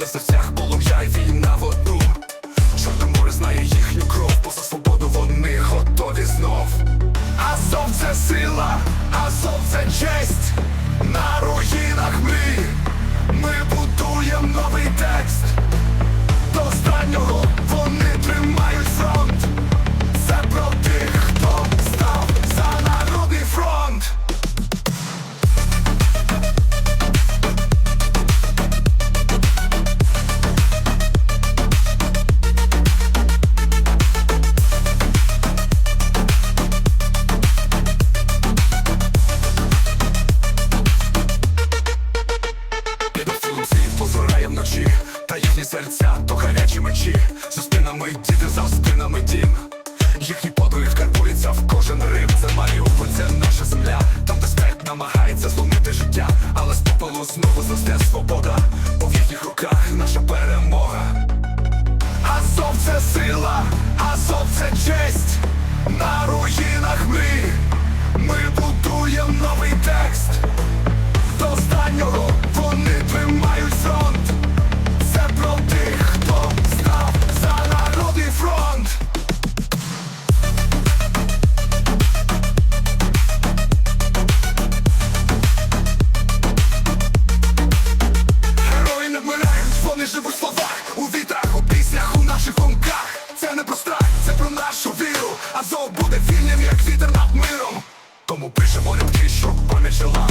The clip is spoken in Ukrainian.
але в серцях полум'я війна в одну. Чорне море знає їхню кров, бо за свободу вони готові знов. Азов це сила, Азов це честь. Серця то гарячі мечі. За спинами діти, за спинами дім. Їхній подвиг карбується в кожен рим. Це Маріуполь, це наша земля. Там де смерть намагається зломити життя, але з попелу знову зросте свобода. Бо в їхніх руках наша перемога. Азов це сила, Азов це честь. На руїнах мрій Shalom.